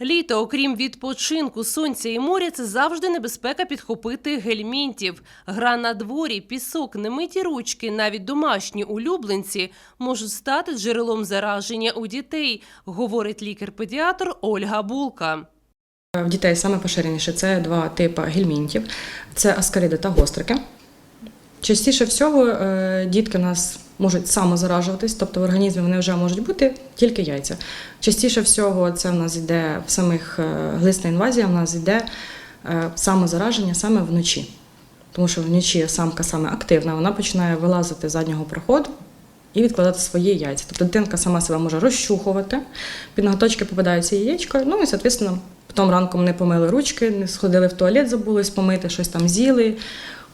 Літо, окрім відпочинку, сонця і моря, це завжди небезпека підхопити гельмінтів. Гра на дворі, пісок, немиті ручки, навіть домашні улюбленці можуть стати джерелом зараження у дітей, говорить лікар-педіатр Ольга Булка. В дітей саме поширеніше це два типи гельмінтів: це аскариди та гострики. Частіше всього е, дітки в нас можуть самозаражуватись, тобто в організмі вони вже можуть бути тільки яйця. Частіше всього це в нас йде в самих е, глисна інвазія, в нас йде е, самозараження саме вночі. Тому що вночі самка саме активна, вона починає вилазити з заднього проходу і відкладати свої яйця. Тобто дитинка сама себе може розчухувати, під ноготочки попадаються яєчко, ну і, соответственно, потім ранком не помили ручки, не сходили в туалет, забулись помити, щось там з'їли,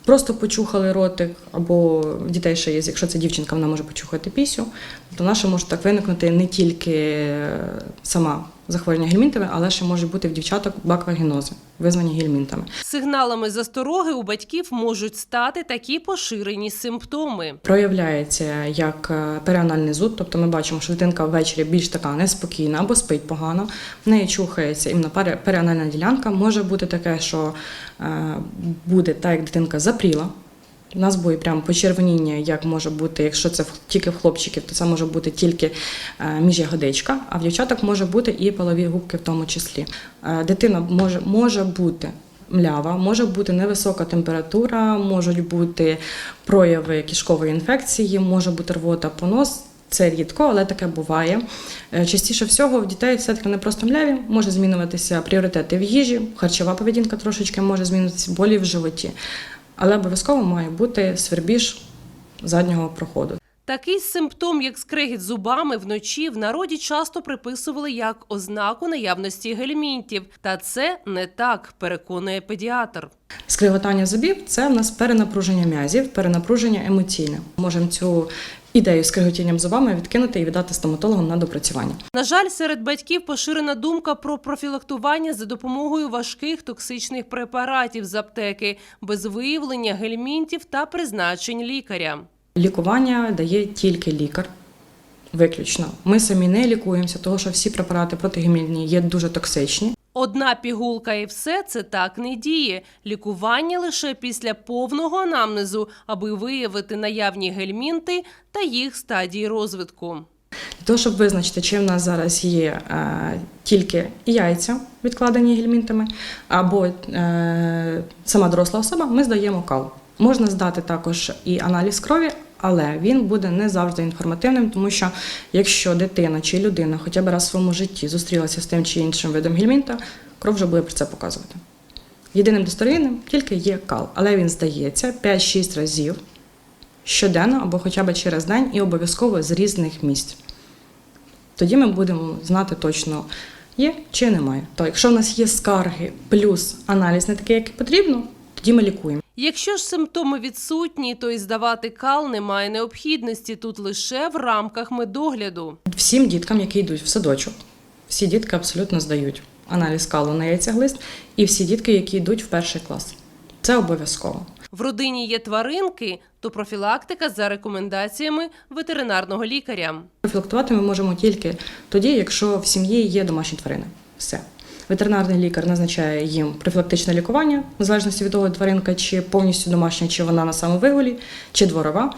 просто почухали ротик, або дітей ще є, якщо це дівчинка, вона може почухати пісю, то наше може так виникнути не тільки е, сама захворювання гельмінтами, але ще може бути в дівчаток баквагенози, визнані гельмінтами. Сигналами застороги у батьків можуть стати такі поширені симптоми. Проявляється як е, зуд, тобто ми бачимо, що дитинка ввечері більш така неспокійна або спить погано, в неї чухається іменно пере- ділянка. Може бути таке, що е, буде так, як дитинка запріла. У нас буде прямо почервоніння, як може бути, якщо це тільки в хлопчиків, то це може бути тільки е, міжягодичка, а в дівчаток може бути і полові губки в тому числі. Е, Дитина може, може бути млява, може бути невисока температура, можуть бути прояви кишкової інфекції, може бути рвота понос. Це рідко, але таке буває. Е, Частіше всього в дітей все-таки не просто мляві, може змінюватися пріоритети в їжі, харчова поведінка трошечки може змінитися, болі в животі. Але обов'язково має бути свербіж заднього проходу. Такий симптом, як скрегіт зубами вночі, в народі часто приписували як ознаку наявності гельмінтів. Та це не так, переконує педіатр. Скриготання зубів це в нас перенапруження м'язів, перенапруження емоційне. Можемо цю ідею з криготінням зубами відкинути і віддати стоматологам на допрацювання. На жаль, серед батьків поширена думка про профілактування за допомогою важких токсичних препаратів з аптеки без виявлення гельмінтів та призначень лікаря. Лікування дає тільки лікар. Виключно. Ми самі не лікуємося, тому що всі препарати протигемільні є дуже токсичні. Одна пігулка і все це так не діє. Лікування лише після повного анамнезу, аби виявити наявні гельмінти та їх стадії розвитку. Для того, щоб визначити, чи в нас зараз є е, тільки яйця, відкладені гельмінтами, або е, сама доросла особа, ми здаємо кал. Можна здати також і аналіз крові, але він буде не завжди інформативним, тому що якщо дитина чи людина хоча б раз в своєму житті зустрілася з тим чи іншим видом гельмінта, кров вже буде про це показувати. Єдиним достовірним тільки є кал, але він здається 5-6 разів щоденно або хоча б через день і обов'язково з різних місць. Тоді ми будемо знати точно, є чи немає. То якщо в нас є скарги плюс аналіз не такий, як потрібно, тоді ми лікуємо. Якщо ж симптоми відсутні, то і здавати кал немає необхідності тут лише в рамках медогляду. Всім діткам, які йдуть в садочок, всі дітки абсолютно здають аналіз калу на яйцеглист, і всі дітки, які йдуть в перший клас. Це обов'язково. В родині є тваринки, то профілактика за рекомендаціями ветеринарного лікаря. Профілактувати ми можемо тільки тоді, якщо в сім'ї є домашні тварини. Все. Ветеринарний лікар назначає їм профілактичне лікування, в залежності від того, тваринка чи повністю домашня, чи вона на самовигулі, чи дворова.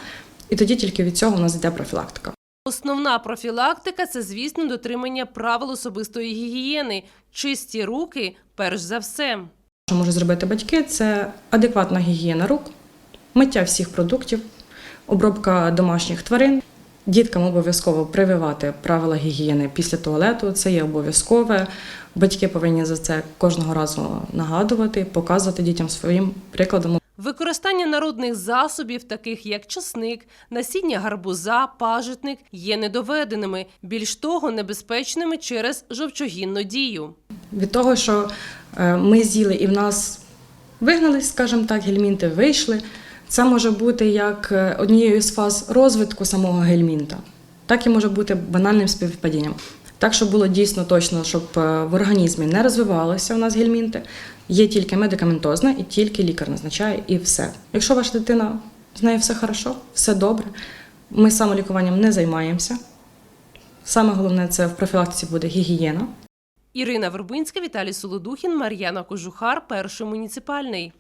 І тоді тільки від цього у нас йде профілактика. Основна профілактика це, звісно, дотримання правил особистої гігієни, чисті руки, перш за все. Що можуть зробити батьки, це адекватна гігієна рук, миття всіх продуктів, обробка домашніх тварин. Діткам обов'язково прививати правила гігієни після туалету. Це є обов'язкове. Батьки повинні за це кожного разу нагадувати, показувати дітям своїм прикладом. Використання народних засобів, таких як часник, насіння гарбуза, пажитник, є недоведеними, більш того, небезпечними через жовчогінну дію. Від того, що е, ми з'їли і в нас вигнались, скажімо так, гельмінти вийшли. Це може бути як е, однією з фаз розвитку самого гельмінта, так і може бути банальним співпадінням. Так, щоб було дійсно точно, щоб е, в організмі не розвивалися у нас гельмінти, є тільки медикаментозне і тільки лікар назначає, і все. Якщо ваша дитина з нею все хорошо, все добре, ми самолікуванням не займаємося. Саме головне це в профілактиці буде гігієна. Ірина Вербинська, Віталій Солодухін, Мар'яна Кожухар, перший муніципальний.